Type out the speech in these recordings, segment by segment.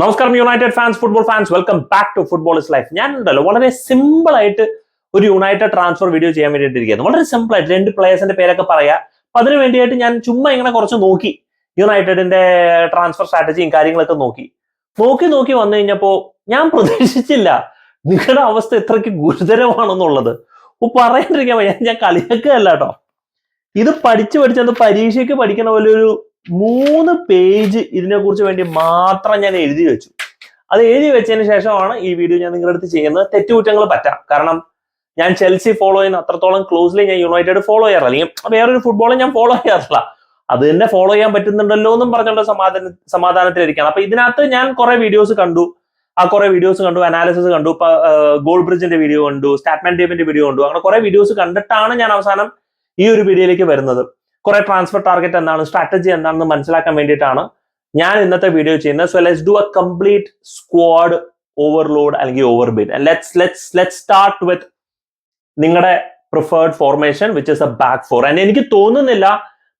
നമസ്കാരം United fans football fans welcome back to football is life ഞാൻ ഉണ്ടല്ലോ വളരെ സിമ്പിൾ ആയിട്ട് ഒരു യുണൈറ്റഡ് ട്രാൻസ്ഫർ വീഡിയോ ചെയ്യാൻ വേണ്ടിയിട്ടിരിക്കുന്നു വളരെ സിമ്പിൾ ആയിട്ട് രണ്ട് പ്ലേയേഴ്സിന്റെ പേരൊക്കെ പറയാ. അപ്പൊ അതിന് വേണ്ടിയിട്ട് ഞാൻ ചുമ്മാ ഇങ്ങനെ കുറച്ച് നോക്കി. യുണൈറ്റഡിന്റെ ട്രാൻസ്ഫർ സ്ട്രാറ്റജിയും കാര്യങ്ങളൊക്കെ നോക്കി. നോക്കി നോക്കി വന്നു കഴിഞ്ഞപ്പോ ഞാൻ പ്രതീക്ഷിച്ചില്ല നിങ്ങളുടെ അവസ്ഥ ഇത്രയ്ക്ക് ഗുരുതരമാണെന്നുള്ളത്. പറയാണ്ടിരിക്കാൻ ഞാൻ ഞാൻ കളിയാക്കുകയല്ല കേട്ടോ. ഇത് പഠിച്ചു പഠിച്ചത് പരീക്ഷയ്ക്ക് പഠിക്കുന്ന പോലെ ഒരു മൂന്ന് പേജ് ഇതിനെ കുറിച്ച് വേണ്ടി മാത്രം ഞാൻ എഴുതി വെച്ചു. അത് എഴുതി വെച്ചതിന് ശേഷമാണ് ഈ വീഡിയോ ഞാൻ നിങ്ങളുടെ അടുത്ത് ചെയ്യുന്നത്. തെറ്റുകുറ്റങ്ങൾ പറ്റാം. കാരണം ഞാൻ ചെൽസി ഫോളോ ചെയ്യുന്ന അത്രത്തോളം ക്ലോസ്ലി ഞാൻ യുണൈറ്റഡ് ഫോളോ ചെയ്യാറില്ല. അല്ലെങ്കിൽ വേറൊരു ഫുട്ബോളും ഞാൻ ഫോളോ ചെയ്യാറില്ല. അത് തന്നെ ഫോളോ ചെയ്യാൻ പറ്റുന്നുണ്ടല്ലോ എന്നും പറഞ്ഞുകൊണ്ട് സമാധാന സമാധാനത്തിലിരിക്കുകയാണ്. അപ്പൊ ഇതിനകത്ത് ഞാൻ കുറെ വീഡിയോസ് കണ്ടു. ആ കുറെ വീഡിയോസ് കണ്ടു അനാലിസിസ് കണ്ടു. ഗോൾ ബ്രിഡ്ജിന്റെ വീഡിയോ കണ്ടു സ്റ്റാറ്റ്മാൻ ടീമിന്റെ വീഡിയോ കണ്ടു. അങ്ങനെ കുറെ വീഡിയോസ് കണ്ടിട്ടാണ് ഞാൻ അവസാനം ഈ ഒരു വീഡിയോയിലേക്ക് വരുന്നത്. കുറെ ട്രാൻസ്ഫർ ടാർഗറ്റ് എന്താണ് സ്ട്രാറ്റജി എന്താണെന്ന് മനസ്സിലാക്കാൻ വേണ്ടിയിട്ടാണ് ഞാൻ ഇന്നത്തെ വീഡിയോ ചെയ്യുന്നത്. So let's do a complete squad overload അല്ലെങ്കിൽ over bit let's let's let start with നിങ്ങളുടെ preferred formation which is a back four and എനിക്ക് തോന്നുന്നില്ല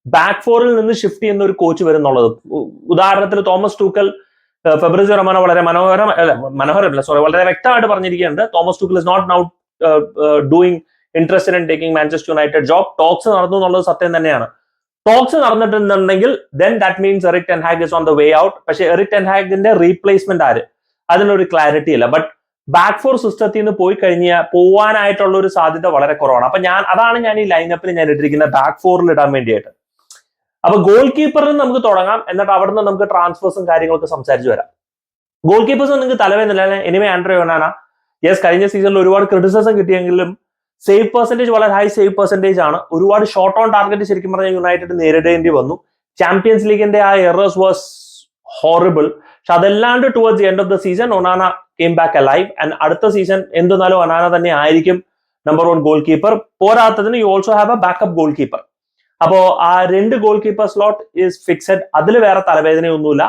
ബാക്ക് ഫോറിൽ നിന്ന് ഷിഫ്റ്റ് ചെയ്യുന്ന ഒരു കോച്ച് വരുന്നുള്ളത്. ഉദാഹരണത്തിന് തോമസ് ടൂക്കൽ ഫെബ്രുവരി റമാന വളരെ മനോഹരം മനോഹരമല്ല സോറി വളരെ വ്യക്തമായിട്ട് പറഞ്ഞിരിക്കുന്നുണ്ട്. Thomas Tuchel is not now doing interested in taking Manchester United job talks നടന്നു എന്നുള്ളത് സത്യം തന്നെയാണ്. Talks നടന്നിട്ടുണ്ടെങ്കിൽ then that means Erik ten Hag is on the way out പക്ഷേ എറിക് ടെൻ ഹാഗിന്റെ റീപ്ലേസ്മെന്റ് ആര്? അതിനൊരു ക്ലാരിറ്റി ഇല്ല. ബട്ട് ബാക്ക് ഫോർ സിസ്റ്റത്തിൽ നിന്ന് പോയി കഴിഞ്ഞാൽ പോവാനായിട്ടുള്ള ഒരു സാധ്യത വളരെ കുറവാണ്. അപ്പൊ ഞാൻ അതാണ് ഞാൻ ഈ ലൈനപ്പിൽ ഞാൻ ഇട്ടിരിക്കുന്നത് ബാക്ക് ഫോറിൽ ഇടാൻ വേണ്ടിയിട്ട് അപ്പൊ ഗോൾ കീപ്പറിൽ നമുക്ക് തുടങ്ങാം. എന്നിട്ട് അവിടെ നിന്ന് നമുക്ക് ട്രാൻസ്ഫേഴ്സും കാര്യങ്ങളൊക്കെ സംസാരിച്ചു വരാം. ഗോൾ കീപ്പേഴ്സ് നിങ്ങൾക്ക് തലവേന്നില്ല എനിമേ ആൻഡ്രോ യോനാന യെസ് കഴിഞ്ഞ സീസണിൽ ഒരുപാട് ക്രിറ്റിസിസം കിട്ടിയെങ്കിലും സേവ് പെർസെന്റേജ് വളരെ ഹൈ സേവ് പെർസെന്റേജ് ആണ്. ഒരുപാട് ഷോർട്ട് ഓൺ ടാർഗറ്റ് ശരിക്കും പറഞ്ഞാൽ യുണൈറ്റഡ് നേരിടേണ്ടി വന്നു. ചാമ്പ്യൻസ് ലീഗിന്റെ ആ എറേഴ്സ് വാസ് ഹോറിബിൾ പക്ഷെ അതല്ലാണ്ട് towards end of the season Onana came back a alive and അടുത്ത സീസൺ എന്തെന്നാലും ഒനാന തന്നെ ആയിരിക്കും നമ്പർ വൺ ഗോൾ കീപ്പർ പോരാത്തതിന് you also have a backup goalkeeper അപ്പോ ആ രണ്ട് goalkeeper slot is fixed അതിൽ വേറെ തലവേദനയൊന്നുമില്ല.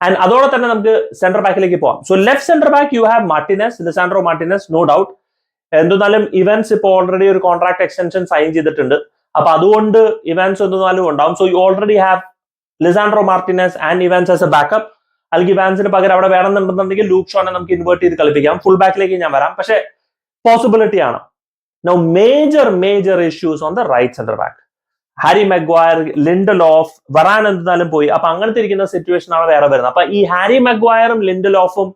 ആൻഡ് അതോടെ തന്നെ നമുക്ക് സെന്റർ ബാക്കിലേക്ക് പോവാം. So left centre back you have Martinez Lisandro Martinez no doubt എന്തെന്നാലും Evans ഇപ്പോൾ ഓൾറെഡി ഒരു കോൺട്രാക്ട് എക്സ്റ്റൻഷൻ സൈൻ ചെയ്തിട്ടുണ്ട്. അപ്പൊ അതുകൊണ്ട് ഇവൻസ് എന്തെന്നാലും ഉണ്ടാവും. So you already have Lisandro Martinez and Evans as a backup അല്ലെങ്കിൽ ഇവാൻസിന് പകരം അവിടെ വേണമെന്നുണ്ടെന്നുണ്ടെങ്കിൽ ലൂക്ക് ഷോനെ നമുക്ക് ഇൻവേർട്ട് ചെയ്ത് കളിപ്പിക്കാം. ഫുൾ ബാക്കിലേക്ക് ഞാൻ വരാം. പക്ഷെ പോസിബിലിറ്റി ആണ്. No major major issues on the right centre back Harry Maguire Lindelof വരാൻ എന്തായാലും പോയി. അപ്പൊ അങ്ങനത്തെ ഇരിക്കുന്ന സിറ്റുവേഷൻ ആണ് വേറെ വരുന്നത്. അപ്പൊ ഈ ഹാരി മെഗ്വയറും ലിൻഡൽ ഓഫും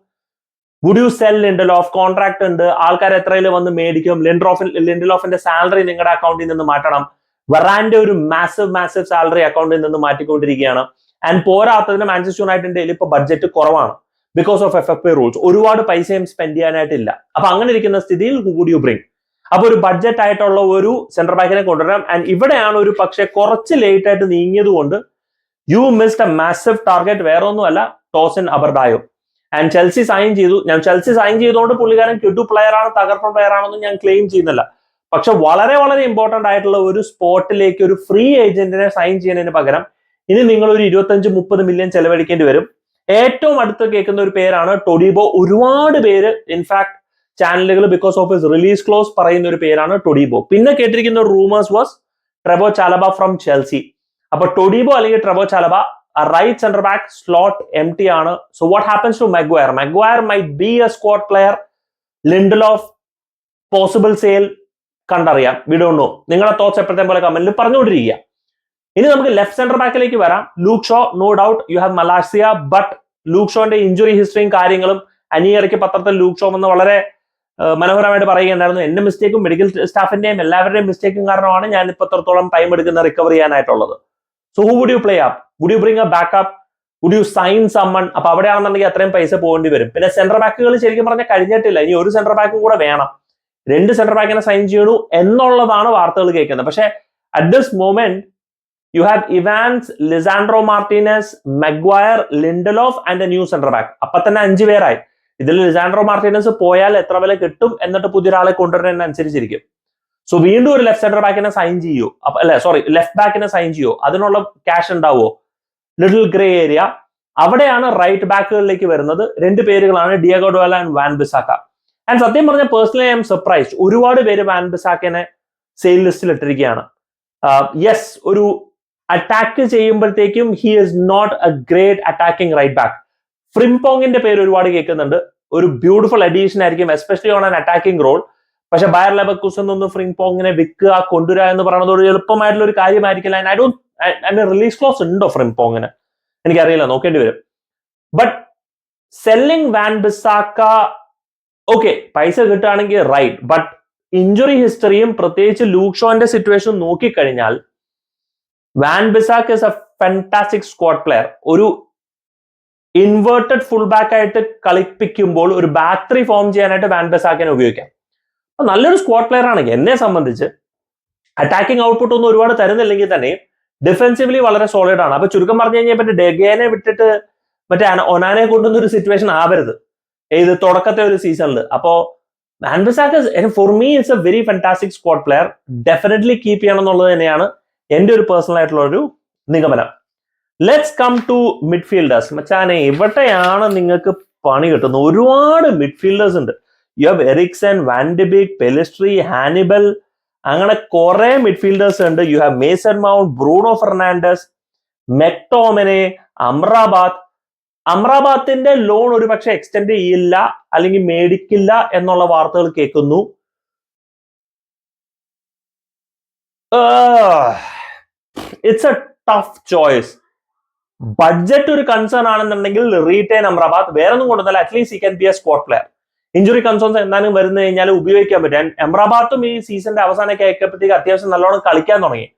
would you sell Lindelof contract ഉണ്ട്. ആൾക്കാർ എത്രയിൽ വന്ന് മേടിക്കും? ലിൻഡർ ഓഫ് ലിൻഡൽ ഓഫിന്റെ സാലറി നിങ്ങളുടെ അക്കൗണ്ടിൽ നിന്ന് മാറ്റണം. വെറാന്റെ ഒരു മാസീവ് മാസീവ് സാലറി അക്കൗണ്ടിൽ നിന്ന് മാറ്റിക്കൊണ്ടിരിക്കുകയാണ്. ആൻഡ് പോരാത്തതിന് മാഞ്ചസ്റ്റർ യുണൈറ്റഡിന്റെ ഇപ്പൊ ബഡ്ജറ്റ് കുറവാണ്. Because of F F P rules ഒരുപാട് പൈസയും സ്പെൻഡ് ചെയ്യാനായിട്ടില്ല. അപ്പൊ അങ്ങനെ ഇരിക്കുന്ന സ്ഥിതിയിൽ ഗുഡ് യു ബ്രിങ് അപ്പൊ ഒരു ബഡ്ജറ്റ് ആയിട്ടുള്ള ഒരു സെൻട്രൽ ബാങ്കിനെ കൊണ്ടുവരാം ആൻഡ് ഇവിടെയാണ് ഒരു പക്ഷേ കുറച്ച് ലേറ്റ് ആയിട്ട് നീങ്ങിയത് കൊണ്ട് you missed a massive target വേറെ ഒന്നുമല്ല ടോസൻ അബർഡായോ ആൻഡ് ചെൽസി സൈൻ ചെയ്തു. ഞാൻ ചെൽസി സൈൻ ചെയ്തുകൊണ്ട് പുള്ളിക്കാരൻ കിട്ടു പ്ലെയർ ആണ് തകർപ്പൻ പ്ലെയർ ആണെന്ന് ഞാൻ ക്ലെയിം ചെയ്യുന്നില്ല. പക്ഷെ വളരെ വളരെ ഇമ്പോർട്ടന്റ് ആയിട്ടുള്ള ഒരു സ്പോട്ടിലേക്ക് ഒരു ഫ്രീ ഏജന്റിനെ സൈൻ ചെയ്യുന്നതിന് പകരം ഇനി നിങ്ങൾ ഒരു ഇരുപത്തഞ്ച് മുപ്പത് മില്യൺ ചെലവഴിക്കേണ്ടി വരും. ഏറ്റവും അടുത്ത് കേൾക്കുന്ന ഒരു പേരാണ് ടൊഡീബോ ഒരുപാട് പേര് ഇൻഫാക്ട് ചാനലുകൾ because of his release clause പറയുന്ന ഒരു പേരാണ് ടൊഡീബോ പിന്നെ കേട്ടിരിക്കുന്ന rumours was Trevoh Chalobah from Chelsea അപ്പൊ ടൊഡീബോ അല്ലെങ്കിൽ Trevoh Chalobah right centre back slot empty ആണ്. So what happens to Maguire Maguire might be a squad player Lindelof possible sale കണ്ടറിയാം വിടോണ്ടോ നിങ്ങളെ തോട്ട്സ് എപ്പോഴത്തെ പോലെ കമന്റിൽ പറഞ്ഞുകൊണ്ടിരിക്കുക. ഇനി നമുക്ക് ലെഫ്റ്റ് സെന്റർ ബാക്കിലേക്ക് വരാം. Luke Shaw no doubt you have Malacia but Luke ഷോന്റെ injury ഹിസ്റ്ററിയും കാര്യങ്ങളും അനിയറയ്ക്ക് പത്രത്തിൽ ലൂക്ക് ഷോ എന്ന് വളരെ മനോഹരമായിട്ട് പറയുകയുണ്ടായിരുന്നു. എന്റെ മിസ്റ്റേക്കും മെഡിക്കൽ സ്റ്റാഫിന്റെയും എല്ലാവരുടെയും മിസ്റ്റേക്കും കാരണമാണ് ഞാൻ ഇപ്പൊ ടൈം എടുക്കുന്ന recover ചെയ്യാനായിട്ടുള്ളത്. So who would you play up would you bring a backup would you sign someone അപ്പൊ അവിടെയാണെന്നുണ്ടെങ്കിൽ അത്രയും പൈസ പോകേണ്ടി വരും. പിന്നെ സെന്റർ ബാക്കുകൾ ശരിക്കും പറഞ്ഞാൽ കഴിഞ്ഞിട്ടില്ല. ഇനി ഒരു സെന്റർ ബാക്കും കൂടെ വേണം. രണ്ട് സെന്റർ ബാക്കിനെ സൈൻ ചെയ്യണു എന്നുള്ളതാണ് വാർത്തകൾ കേൾക്കുന്നത്. പക്ഷെ at this moment you have Evans Lisandro Martinez Maguire Lindelof and a new centre back അപ്പൊ തന്നെ അഞ്ചു പേരായി. ഇതിൽ ലിസാൻഡ്രോ മാർട്ടീനസ് പോയാൽ എത്ര വില കിട്ടും എന്നിട്ട് പുതിയൊരാളെ കൊണ്ടുവരുന്നതിനനുസരിച്ചിരിക്കും സോ വീണ്ടും ഒരു ലെഫ്റ്റ് സെന്റർ ബാക്കിനെ സൈൻ ചെയ്യൂ. അപ്പൊ അല്ലെ സോറി ലെഫ്റ്റ് ബാക്കിനെ സൈൻ ചെയ്യൂ. അതിനുള്ള ക്യാഷ് ഉണ്ടാവോ ലിറ്റിൽ ഗ്രേ ഏരിയ അവിടെയാണ് റൈറ്റ് ബാക്കുകളിലേക്ക് വരുന്നത്. രണ്ട് പേരുകളാണ് Diogo Dalot and Wan Bissaka and സത്യം പറഞ്ഞ പേഴ്സണലി ഐ എം സർപ്രൈസ്ഡ് ഒരുപാട് പേര് വാൻ ബിസാക്കിനെ സെയിൽ ലിസ്റ്റിൽ ഇട്ടിരിക്കുകയാണ്. യെസ് ഒരു അറ്റാക്ക് ചെയ്യുമ്പോഴത്തേക്കും he is not a great attacking right back ഫ്രിംപോങ്ങിന്റെ പേര് ഒരുപാട് കേൾക്കുന്നുണ്ട്. ഒരു ബ്യൂട്ടിഫുൾ അഡീഷൻ ആയിരിക്കും especially on an attacking role പക്ഷെ ബയർ ലെബക്കൂസ് ഒന്ന് ഫ്രിംപോങ്ങിനെ വിൽക്കുക കൊണ്ടുവരിക എന്ന് പറയുന്നത് ഒരു എളുപ്പമായിട്ടുള്ള ഒരു കാര്യമായിരിക്കില്ല. ഐ ഡോണ്ട് അതിന്റെ റിലീസ് ക്ലോസ് ഉണ്ടോ ഫ്രിംപോങ്ങിന് എനിക്കറിയില്ല നോക്കേണ്ടി വരും. But selling Wan Bissaka okay പൈസ കിട്ടുകയാണെങ്കിൽ റൈറ്റ് ബട്ട് ഇഞ്ചുറി ഹിസ്റ്ററിയും പ്രത്യേകിച്ച് ലൂക്ഷോന്റെ സിറ്റുവേഷൻ നോക്കിക്കഴിഞ്ഞാൽ Wan Bissaka is a fantastic squad player ഒരു ഇൻവേർട്ടഡ് ഫുൾ ബാക്ക് ആയിട്ട് കളിപ്പിക്കുമ്പോൾ ഒരു ബാറ്ററി ഫോം ചെയ്യാനായിട്ട് വാൻ ബിസാക്കിനെ ഉപയോഗിക്കാം. നല്ലൊരു സ്ക്വാഡ് പ്ലെയർ ആണെങ്കിൽ എന്നെ സംബന്ധിച്ച് അറ്റാക്കിംഗ് ഔട്ട്പുട്ട് ഒന്നും ഒരുപാട് തരുന്നില്ലെങ്കിൽ തന്നെ ഡിഫെൻസീവ്ലി വളരെ സോളിഡ് ആണ്. അപ്പൊ ചുരുക്കം പറഞ്ഞു കഴിഞ്ഞാൽ മറ്റേ ഡെഗേനെ വിട്ടിട്ട് മറ്റേ ഒനാനെ കൊണ്ടുവന്ന ഒരു സിറ്റുവേഷൻ ആവരുത്. ഏത് തുടക്കത്തെ ഒരു സീസണിൽ അപ്പോ Wan Bissaka for me it's a very fantastic squad player definitely keep ചെയ്യണം എന്നുള്ളത് തന്നെയാണ് എന്റെ ഒരു പേഴ്സണൽ ആയിട്ടുള്ള ഒരു നിഗമനം. ലെറ്റ്സ് കം ടു മിഡ്ഫീൽഡേഴ്സ് മച്ചാനെ ഇവിടെയാണ് നിങ്ങൾക്ക് പണി കിട്ടുന്നത്? ഒരുപാട് മിഡ്ഫീൽഡേഴ്സ് ഉണ്ട്. You have Eriksen van de Beek Pellistri Hannibal അങ്ങനെ കുറെ മിഡ്ഫീൽഡേഴ്സ് ഉണ്ട്. You have Mason Mount Bruno Fernandes McTominay Amrabat അമ്രാബാത്തിന്റെ loan ഒരു പക്ഷെ എക്സ്റ്റെൻഡ് ചെയ്യില്ല അല്ലെങ്കിൽ മേടിക്കില്ല എന്നുള്ള വാർത്തകൾ കേൾക്കുന്നു. It's a tough choice budget ഒരു കൺസേൺ ആണെന്നുണ്ടെങ്കിൽ റീറ്റെയിൻ അമ്രാബാദ് വേറെ ഒന്നും കൊണ്ടല്ല അറ്റ്ലീസ്റ്റ് ഈ can be a spot player injury concerns എന്തായാലും വരുന്നു കഴിഞ്ഞാൽ ഉപയോഗിക്കാൻ പറ്റും. എംറാബാത്തും ഈ സീസണിന്റെ അവസാനമൊക്കെ ആയപ്പോഴത്തേക്ക് അത്യാവശ്യം നല്ലോണം കളിക്കാൻ തുടങ്ങി.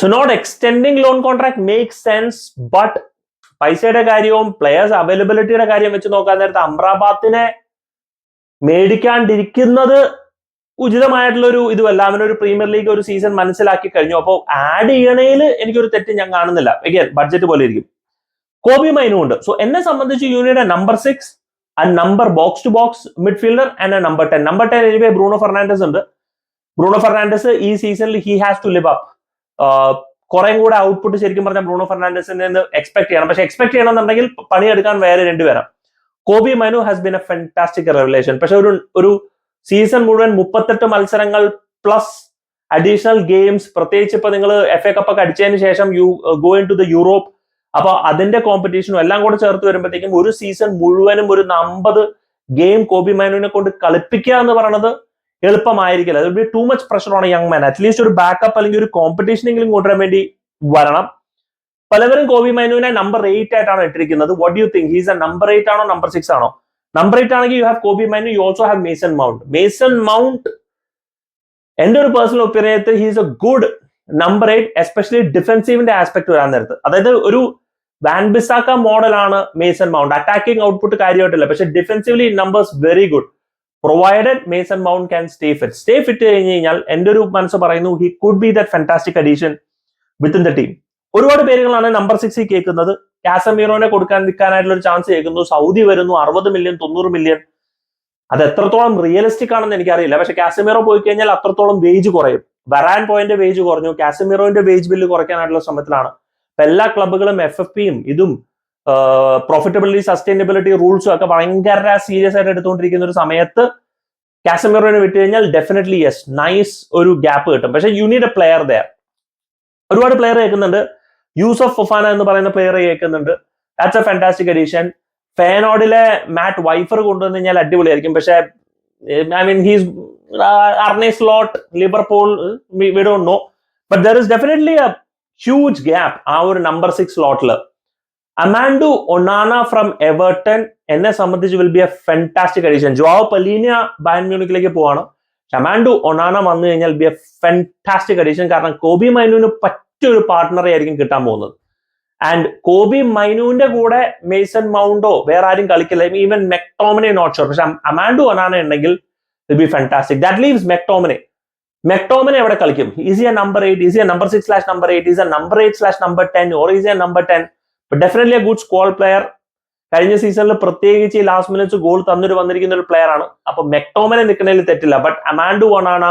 So not extending loan contract make sense but പൈസയുടെ കാര്യവും പ്ലെയേഴ്സ് അവൈലബിലിറ്റിയുടെ കാര്യം വെച്ച് നോക്കാൻ നേരത്തെ അമ്രാബാത്തിനെ മേടിക്കാണ്ടിരിക്കുന്നത് ഉചിതമായിട്ടുള്ള ഒരു ഇതുമല്ല. ഒരു പ്രീമിയർ ലീഗ് ഒരു സീസൺ മനസ്സിലാക്കി കഴിഞ്ഞു. അപ്പോൾ ആഡ് ചെയ്യണേൽ എനിക്കൊരു തെറ്റ് ഞാൻ കാണുന്നില്ല. ബഡ്ജറ്റ് പോലെ ഇരിക്കും. കോബി മൈനും ഉണ്ട്. സോ എന്നെ സംബന്ധിച്ച് യൂണിയുടെ number six and number box to box midfielder and number ten number ten anyway Bruno Fernandes ഉണ്ട്. ബ്രൂണോ ഫെർണാണ്ടസ് ഈ സീസണിൽ he has to live up കുറേ കൂടെ ഔട്ട്പുട്ട് ശരിക്കും പറഞ്ഞാൽ ബ്രൂണോ ഫെർണാണ്ടസിനെ എക്സ്പെക്ട് ചെയ്യണം. പക്ഷെ എക്സ്പെക്ട് ചെയ്യണമെന്നുണ്ടെങ്കിൽ പണിയെടുക്കാൻ വേറെ രണ്ടുപേരാം Kobbie Mainoo has been a fantastic revelation പക്ഷെ ഒരു ഒരു സീസൺ മുഴുവൻ മുപ്പത്തെട്ട് മത്സരങ്ങൾ പ്ലസ് അഡീഷണൽ ഗെയിംസ് പ്രത്യേകിച്ച് ഇപ്പൊ നിങ്ങൾ എഫ് എ കപ്പ് ഒക്കെ അടിച്ചതിന് ശേഷം you going to the Europe അപ്പൊ അതിന്റെ കോമ്പറ്റീഷനും എല്ലാം കൂടെ ചേർത്ത് വരുമ്പോഴത്തേക്കും ഒരു സീസൺ മുഴുവനും ഒരു അമ്പത് ഗെയിം കോബി മാനുവിനെ കൊണ്ട് കളിപ്പിക്കുക എന്ന് പറയുന്നത് എളുപ്പമായിരിക്കില്ല. അത് ടു മച്ച് പ്രഷർ ആണ് യങ് മാൻ അറ്റ്ലീസ്റ്റ് ഒരു ബാക്കപ്പ് അല്ലെങ്കിൽ ഒരു കോമ്പറ്റീഷനെങ്കിലും കൊണ്ടുവരാൻ വേണ്ടി വരണം. പലവരും കോബി മൈനുവിനെ നമ്പർ എയ്റ്റ് ആയിട്ടാണ് ഇട്ടിരിക്കുന്നത്. What you think he's a number eight ആണോ നമ്പർ സിക്സ് ആണോ? നമ്പർ എയ്റ്റ് ആണെങ്കിൽ you have Kobbie Mainoo you also have Mason Mount Mason Mount എന്റെ ഒരു personal ഒപ്പീനിയത്തിൽ he's a good number eight especially ഡിഫെൻസീവിന്റെ aspect വരാൻ നേരത്ത്. അതായത് ഒരു വാൻബിസാക്ക മോഡലാണ് മേസൺ മൗണ്ട് അറ്റാക്കിംഗ് ഔട്ട്പുട്ട് കാര്യമായിട്ടില്ല. പക്ഷെ defensively numbers very good provided Mason Mount can stay fit stay fit കഴിഞ്ഞ് കഴിഞ്ഞാൽ എന്റെ ഒരു മനസ്സ് പറയുന്നു he could be that fantastic addition within the team ഒരുപാട് പേരുകളാണ് നമ്പർ സിക്സിൽ കേൾക്കുന്നത്. കാസമീറോനെ കൊടുക്കാൻ നിൽക്കാനായിട്ടുള്ള ഒരു ചാൻസ് കേൾക്കുന്നു. സൗദി വരുന്നു. അറുപത് മില്യൺ തൊണ്ണൂറ് മില്യൺ അത് എത്രത്തോളം റിയലിസ്റ്റിക് ആണെന്ന് എനിക്കറിയില്ല. പക്ഷെ കാസമീറോ പോയി കഴിഞ്ഞാൽ അത്രത്തോളം വേജ് കുറയും. വരാൻ പോയിന്റ് വേജ് കുറഞ്ഞു. കാസമീറോന്റെ വേജ് ബില്ല് കുറയ്ക്കാനായിട്ടുള്ള ശ്രമത്തിലാണ്. അപ്പൊ എല്ലാ ക്ലബുകളും എഫ് എഫ് പിയും ഇതും പ്രോഫിറ്റബിലിറ്റി സസ്റ്റൈനബിലിറ്റി റൂൾസും ഒക്കെ ഭയങ്കര സീരിയസ് ആയിട്ട് എടുത്തുകൊണ്ടിരിക്കുന്ന ഒരു സമയത്ത് കാസമിറോനെ വിട്ട് കഴിഞ്ഞാൽ ഡെഫിനറ്റ്ലി യെസ് നൈസ് ഒരു ഗ്യാപ്പ് കിട്ടും. പക്ഷെ you need a player there ഒരുപാട് പ്ലെയർ കേൾക്കുന്നുണ്ട്. യൂസഫ് ഫുഫാന എന്ന് പറയുന്ന പ്ലെയർ കേൾക്കുന്നുണ്ട്. ദാറ്റ്സ് എ ഫാന്റാസ്റ്റിക് അഡീഷൻ ഫാനോഡിലെ മാറ്റ് വൈഫർ കൊണ്ടുവന്നു കഴിഞ്ഞാൽ അടിപൊളിയായിരിക്കും. പക്ഷെ I mean he's Arne Slot Liverpool we don't know but there is definitely a huge gap ആ ഒരു നമ്പർ സിക്സ് സ്ലോട്ടിൽ അമാൻഡു ഒണാന ഫ്രം എവർട്ടൺ എന്നെ സംബന്ധിച്ച് will be a fantastic addition João Palhinha Bayern മ്യൂണിക്കിലേക്ക് പോവാണ്. അമാൻഡു ഒണാന വന്നു കഴിഞ്ഞാൽ B a fantastic addition കാരണം കോബി മൈനുവിന് പറ്റൊരു പാർട്ട്ണറെ ആയിരിക്കും കിട്ടാൻ പോകുന്നത്. ആൻഡ് കോബി മൈനുവിന്റെ കൂടെ മേസൺ മൗണ്ടോ വേറെ ആരും കളിക്കില്ല. ഈവൻ മെക്ടോമിനെ നോട്ട് ഷോർ പക്ഷെ അമാൻഡു ഒനാന ഉണ്ടെങ്കിൽ be fantastic that leaves McTominay McTominay എവിടെ കളിക്കും? Is he a number eight is he a number six slash number eight is a number eight slash number ten or is a number ten definitely a good squad player കഴിഞ്ഞ സീസണിൽ പ്രത്യേകിച്ച് ഈ last minutes goal തന്നിട്ട് വന്നിരിക്കുന്ന ഒരു player ആണ്. അപ്പൊ മെക്ടോമിനെ നിൽക്കുന്നതിൽ തെറ്റില്ല. ബട്ട് അമാൻഡു ആണ്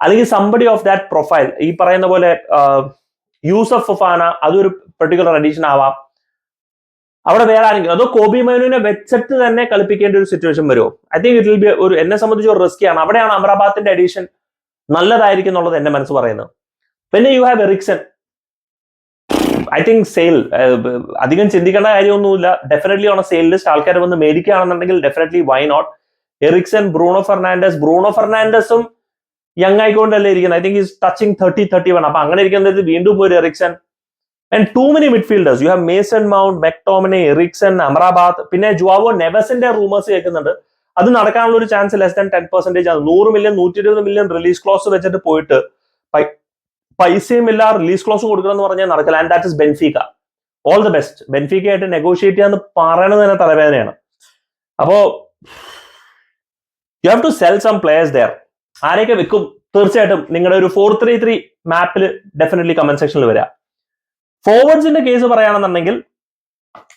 അല്ലെങ്കിൽ സംബഡി ഓഫ് ദാറ്റ് പ്രൊഫൈൽ ഈ പറയുന്ന പോലെ യൂസഫ് ഫുഫാന അതൊരു പെർട്ടിക്കുലർ അഡീഷൻ ആവാം. അവിടെ വേറെ ആരെങ്കിലും അതോ കോബി മൈനുവിനെ വെച്ചിട്ട് തന്നെ കളിപ്പിക്കേണ്ട ഒരു സിറ്റുവേഷൻ വരുമോ? I think it will be ഒരു എന്നെ സംബന്ധിച്ച് ഒരു റിസ്ക് ആണ്. അവിടെയാണ് അമറാബാദിന്റെ അഡീഷൻ നല്ലതായിരിക്കും എന്നുള്ളത് എന്റെ മനസ്സ് പറയുന്നത്. പിന്നെ you have Eriksen I think sale അധികം ചിന്തിക്കേണ്ട കാര്യമൊന്നുമില്ല. ഡെഫിനറ്റ്ലി ഓൺ സെയിൽ ലിസ്റ്റ് ആൾക്കാർ വന്ന് മേടിക്കുകയാണെന്നുണ്ടെങ്കിൽ definitely why not Eriksen Bruno Fernandes Bruno ഫെർണാൻഡസും young ആയിക്കൊണ്ടല്ലേ ഇരിക്കുന്നത്. I think is touching thirty thirty one അപ്പൊ അങ്ങനെ ഇരിക്കുന്നത് വീണ്ടും ഒരു Eriksen and too many midfielders you have Mason Mount McTominay Eriksen Amrabat പിന്നെ ജുവാവോ നെവസിന്റെ റൂമേഴ്സ് കേൾക്കുന്നുണ്ട്. അത് നടക്കാനുള്ള ഒരു chance less than ten percentage ആണ്. നൂറ് മില്യൺ നൂറ്റി ഇരുപത് മില്യൺ റിലീസ് ക്ലോസ് വെച്ചിട്ട് പോയിട്ട് പൈസയും ഇല്ല റിലീസ് ക്ലോസ് കൊടുക്കണം എന്ന് പറഞ്ഞാൽ നടക്കില്ല. And that is Benfica all the best Benfica ആയിട്ട് നെഗോഷിയേറ്റ് ചെയ്യാന്ന് പറയണത് തന്നെ തലവേദനയാണ്. അപ്പോ you have to sell some players there ആരെയൊക്കെ വെക്കും? തീർച്ചയായിട്ടും നിങ്ങളുടെ ഒരു ഫോർ ത്രീ ത്രീ മാപ്പിൽ ഡെഫിനറ്റ്ലി കമന്റ് സെക്ഷനിൽ വരാം. ഫോർവേഡ്സിന്റെ കേസ് പറയുകയാണെന്നുണ്ടെങ്കിൽ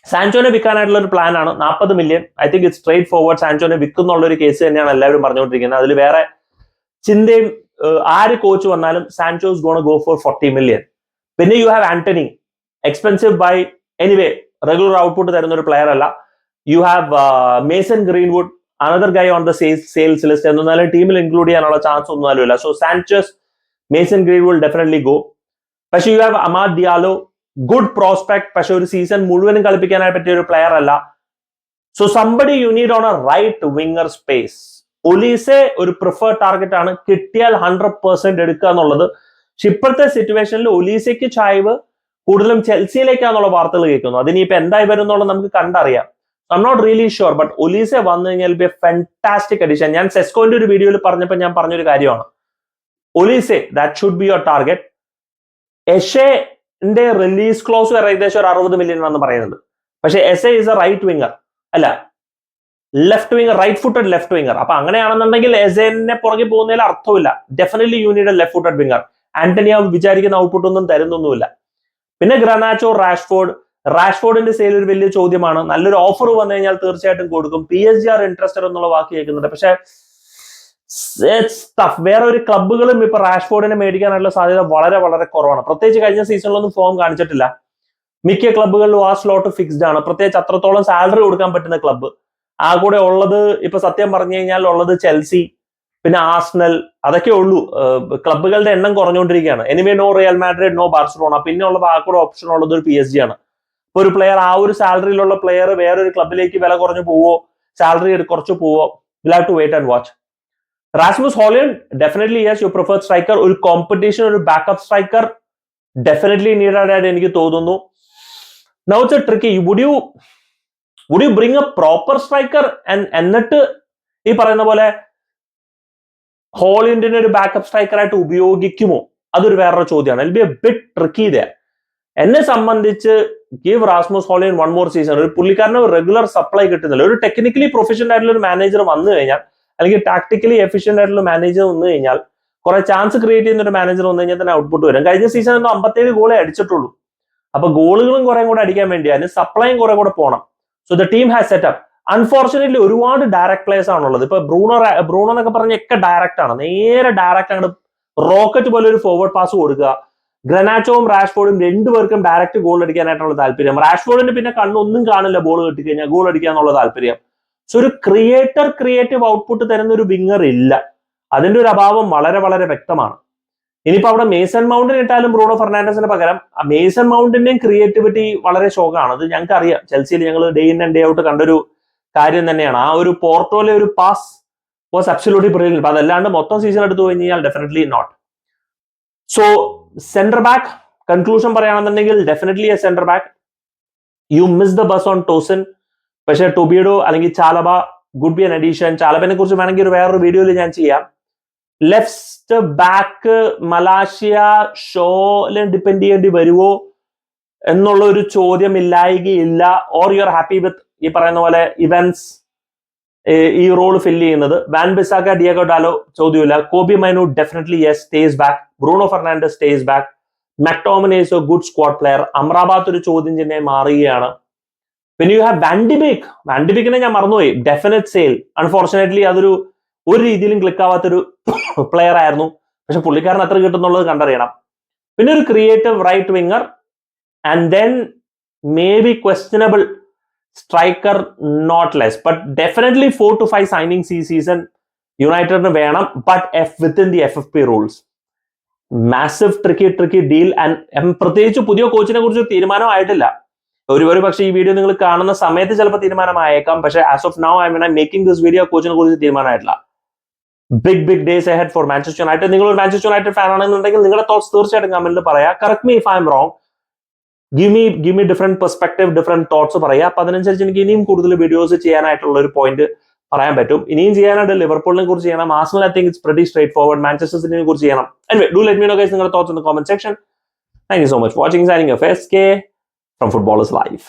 സാൻചോനെ വിൽക്കാനായിട്ടുള്ള ഒരു പ്ലാനാണ് നാൽപ്പത് million I think it straightforward സാൻചോനെ വിൽക്കുന്നുള്ള ഒരു കേസ് തന്നെയാണ് എല്ലാവരും പറഞ്ഞുകൊണ്ടിരിക്കുന്നത്. അതിൽ വേറെ ചിന്തയും ആര് കോച്ച് വന്നാലും Sancho's gonna go for forty million പിന്നെ you have Antony expensive buy anyway regular output തരുന്ന ഒരു പ്ലെയർ അല്ല. You have Mason Greenwood another guy on the sales list എന്നാലും ടീമിൽ ഇൻക്ലൂഡ് ചെയ്യാനുള്ള ചാൻസ് ഒന്നും ഇല്ല so Sancho's Mason Greenwood definitely go പക്ഷേ you have Amad Diallo good prospect പക്ഷെ ഒരു സീസൺ മുഴുവനും കളിപ്പിക്കാനായി പറ്റിയ ഒരു പ്ലെയർ അല്ല. So somebody you need on a right winger space Olise ഒരു പ്രിഫേർഡ് ടാർഗറ്റ് ആണ്. കിട്ടിയാൽ ഹൺഡ്രഡ് പെർസെന്റ് എടുക്കുക എന്നുള്ളത്. പക്ഷെ ഇപ്പോഴത്തെ സിറ്റുവേഷനിൽ ഒലീസയ്ക്ക് ചായവ് കൂടുതലും ചെൽസിയിലേക്കാന്നുള്ള വാർത്തകൾ കേൾക്കുന്നു. അതിനിപ്പോ എന്തായി വരും എന്നുള്ളത് നമുക്ക് കണ്ടറിയാം. I not really sure but Olise വന്നു കഴിഞ്ഞാൽ ബി എ ഫാന്റാസ്റ്റിക് അഡീഷൻ ഞാൻ സെസ്കോന്റെ ഒരു വീഡിയോയിൽ പറഞ്ഞപ്പോൾ ഞാൻ പറഞ്ഞൊരു കാര്യമാണ്. Olise that should be your target എഷെന്റെ release clause വരെ ഏകദേശം ഒരു അറുപത് മില്യൺ ആണെന്ന് പറയുന്നുണ്ട്. പക്ഷേ Eze is a right winger അല്ല left winger right footed left winger അപ്പൊ അങ്ങനെയാണെന്നുണ്ടെങ്കിൽ എസെനെ പുറകെ പോകുന്നതിൽ അർത്ഥമില്ല. ഡെഫിനറ്റ്ലി യൂണിയുടെ ലെഫ്റ്റ് ഫുട്ടഡ് വിങ്ങർ ആന്റണി ആ വിചാരിക്കുന്ന ഔട്ട്പുട്ട് ഒന്നും തരുന്നൊന്നുമില്ല. പിന്നെ ഗ്രനാച്ചോ റാഷ്ഫോർഡ്. റാഷ്ഫോർഡിന്റെ സെയിൽ ഒരു വലിയ ചോദ്യമാണ്. നല്ലൊരു ഓഫർ വന്നു കഴിഞ്ഞാൽ തീർച്ചയായിട്ടും കൊടുക്കും. P S G are interested എന്നുള്ള വാക്ക് കേൾക്കുന്നുണ്ട്. പക്ഷെ ടഫ് വേറെ ഒരു ക്ലബുകളും ഇപ്പൊ റാഷ്ഫോർഡിനെ മേടിക്കാനുള്ള സാധ്യത വളരെ വളരെ കുറവാണ്. പ്രത്യേകിച്ച് കഴിഞ്ഞ സീസണിലൊന്നും ഫോം കാണിച്ചിട്ടില്ല. മിക്ക ക്ലബുകളിലും ആ സ്ലോട്ട് ഫിക്സ്ഡ് ആണ്. പ്രത്യേകിച്ച് അത്രത്തോളം സാലറി കൊടുക്കാൻ പറ്റുന്ന ക്ലബ്ബ് ആ കൂടെ ഉള്ളത് ഇപ്പൊ സത്യം പറഞ്ഞു കഴിഞ്ഞാൽ ഉള്ളത് ചെൽസി പിന്നെ ആസ്നൽ അതൊക്കെ ഉള്ളൂ. ക്ലബ്ബുകളുടെ എണ്ണം കുറഞ്ഞുകൊണ്ടിരിക്കുകയാണ്. Anyway no Real Madrid no Barcelona പിന്നെ ഉള്ളത് ആ കൂടെ ഓപ്ഷൻ ഉള്ളത് ഒരു പി എസ് ജി ആണ്. ഇപ്പൊ ഒരു പ്ലെയർ ആ ഒരു സാലറിയിലുള്ള പ്ലെയർ വേറൊരു ക്ലബിലേക്ക് വില കുറഞ്ഞു പോവോ? സാലറി കുറച്ച് പോവോ? Will have to wait and watch Rasmus Hojlund definitely yes you prefer striker ഒരു കോമ്പറ്റീഷൻ ഒരു ബാക്കപ്പ് സ്ട്രൈക്കർ ഡെഫിനറ്റ്ലി നീഡഡ് ആയിട്ട് എനിക്ക് തോന്നുന്നു. Now it's a tricky would you would you bring a proper striker എന്നിട്ട് ഈ പറയുന്ന പോലെ ഹോളിൻഡിനെ ഒരു ബാക്കപ്പ് സ്ട്രൈക്കറായിട്ട് ഉപയോഗിക്കുമോ? അതൊരു വേറൊരു ചോദ്യമാണ്. L be a bit tricky the എന്നെ സംബന്ധിച്ച് give Rasmus Hojlund one more season ഒരു പുള്ളിക്കാരന് റെഗുലർ സപ്ലൈ കിട്ടുന്നില്ല. ഒരു ടെക്നിക്കലി പ്രൊഫഷണൽ ആയിട്ടുള്ള ഒരു മാനേജർ വന്നു കഴിഞ്ഞാൽ അല്ലെങ്കിൽ ടാക്ടിക്കലി എഫിഷ്യന്റ് ആയിട്ടുള്ള മാനേജർ വന്നു കഴിഞ്ഞാൽ കുറെ ചാൻസ് ക്രിയേറ്റ് ചെയ്യുന്ന ഒരു മാനേജർ വന്നു കഴിഞ്ഞാൽ തന്നെ ഔട്ട്പുട്ട് വരും. കഴിഞ്ഞ സീസൺ ഒന്നും അമ്പത്തേഴ് ഗോളേ അടിച്ചിട്ടുള്ളൂ. അപ്പൊ ഗോളുകളും കുറെ കൂടെ അടിക്കാൻ വേണ്ടി അതിന് സപ്ലൈയും കുറെ കൂടെ പോകണം so the team has setup unfortunately ഒരുപാട് ഡയറക്ട് പ്ലേയേഴ്സ് ആണുള്ളത്. ഇപ്പൊ ബ്രൂണോ ബ്രൂണോ എന്നൊക്കെ പറഞ്ഞ ഒക്കെ ഡയറക്റ്റ് ആണ്. നേരെ ഡയറക്റ്റ് ആണ് റോക്കറ്റ് പോലെ ഒരു ഫോർവേഡ് പാസ് കൊടുക്കുക. ഗ്രനാച്ചോവും റാഷ്ഫോർഡും രണ്ടുപേർക്കും ഡയറക്റ്റ് ഗോൾ അടിക്കാനായിട്ടുള്ള താല്പര്യം. റാഷ്ഫോർഡിന് പിന്നെ കണ്ണൊന്നും കാണില്ല ബോൾ കിട്ടിക്കഴിഞ്ഞാൽ ഗോൾ അടിക്കാന്നുള്ള താല്പര്യം. സോ ഒരു ക്രിയേറ്റർ ക്രിയേറ്റീവ് ഔട്ട്പുട്ട് തരുന്ന ഒരു വിങ്ങർ ഇല്ല. അതിന്റെ ഒരു അഭാവം വളരെ വളരെ വ്യക്തമാണ്. ഇനിയിപ്പോ അവിടെ മേസൺ മൗണ്ടിന് ഇട്ടാലും ബ്രൂണോ ഫെർണാണ്ടസിന് പകരം മേസൺ മൗണ്ടിന്റെയും ക്രിയേറ്റിവിറ്റി വളരെ ശോകമാണ്. അത് ഞങ്ങൾക്ക് അറിയാം. ചെൽസിയിൽ ഞങ്ങൾ day in and day out കണ്ടൊരു കാര്യം തന്നെയാണ്. ആ ഒരു പോർട്ടോലെ ഒരു പാസ് വാസ് അബ്സല്യൂട്ട്ലി ബ്രില്യൻ അപ്പൊ അതല്ലാണ്ട് മൊത്തം സീസൺ എടുത്തു കഴിഞ്ഞാൽ definitely not so centre back conclusion പറയുകയാണെന്നുണ്ടെങ്കിൽ definitely a centre back you miss the bus on Tosin പക്ഷേ ടൊബിയഡോ അല്ലെങ്കിൽ Chalobah good be an addition ചാലബനെ കുറിച്ച് വേണമെങ്കിൽ ഒരു വേറൊരു വീഡിയോയിൽ ഞാൻ ചെയ്യാം. ലെഫ്റ്റ് ബാക്ക് മലാഷ്യ ഷോയിൽ ഡിപ്പെൻഡ് ചെയ്യേണ്ടി വരുമോ എന്നുള്ള ഒരു ചോദ്യം ഇല്ലായികയില്ല. Or you are happy with ഈ പറയുന്ന പോലെ ഇവന്റ്സ് ഈ റോൾ ഫില്ല് ചെയ്യുന്നത്. Van ബിസാക്ക Diego Dalot ചോദ്യമില്ല. Kobbie Mainoo definitely yes stays back Bruno Fernandes stays back McTominay's good squad player Amrabat ഒരു ചോദ്യം ചിഹ്നം മാറുകയാണ്. പിന്നെ യു ഹാവ് വാൻഡിബേക്ക് വാൻഡിബേക്കിനെ ഞാൻ മറന്നുപോയി. ഡെഫിനറ്റ് സെയിൽ അൺഫോർച്ചുനേറ്റ്ലി അതൊരു ഒരു രീതിയിലും ക്ലിക്ക് ആവാത്തൊരു പ്ലെയർ ആയിരുന്നു. പക്ഷെ പുള്ളിക്കാരൻ അത്ര കിട്ടുന്നുള്ളത് കണ്ടറിയണം. പിന്നെ ഒരു creative right winger and then may be questionable striker not less but definitely four to five signings ഈ സീസൺ യുണൈറ്റഡിന് വേണം. But if within the F F P rules massive tricky tricky deal and പ്രത്യേകിച്ച് പുതിയ കോച്ചിനെ കുറിച്ച് തീരുമാനമായിട്ടില്ല. ഒരു ഒരു പക്ഷേ ഈ വീഡിയോ നിങ്ങൾ കാണുന്ന സമയത്ത് ചിലപ്പോൾ തീരുമാനമായേക്കാം. പക്ഷേ as of now I mean I making this video കോച്ചിനെ കുറിച്ച് തീരുമാനമായിട്ടില്ല. Big big days ahead for Manchester United നിങ്ങൾ ഒരു മാഞ്ചസ്റ്റർ യുണൈറ്റഡ് ഫാൻ ആണെന്നുണ്ടെങ്കിൽ നിങ്ങളുടെ തോട്ട്സ് തീർച്ചയായിട്ടും കമന്റിൽ പറയാം. Correct me if I'm wrong give me give me different perspective different thoughts പറയാം. അപ്പൊ അതിനനുസരിച്ച് എനിക്ക് ഇനിയും കൂടുതൽ വീഡിയോസ് ചെയ്യാനായിട്ടുള്ള ഒരു പോയിന്റ് പറയാൻ പറ്റും. ഇനിയും ചെയ്യാനായിട്ട് ലിവർപൂളിനെ കുറിച്ച് ചെയ്യണം. ആസ്മൽ I think it's pretty straightforward Manchester സിറ്റിനെ കുറിച്ച് ചെയ്യണം. Do let me know guys നിങ്ങളുടെ thoughts in the comment section thank you so much watching signing F S K from footballers life